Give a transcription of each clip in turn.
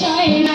সয় না।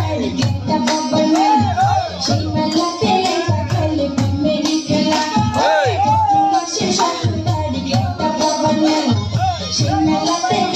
She never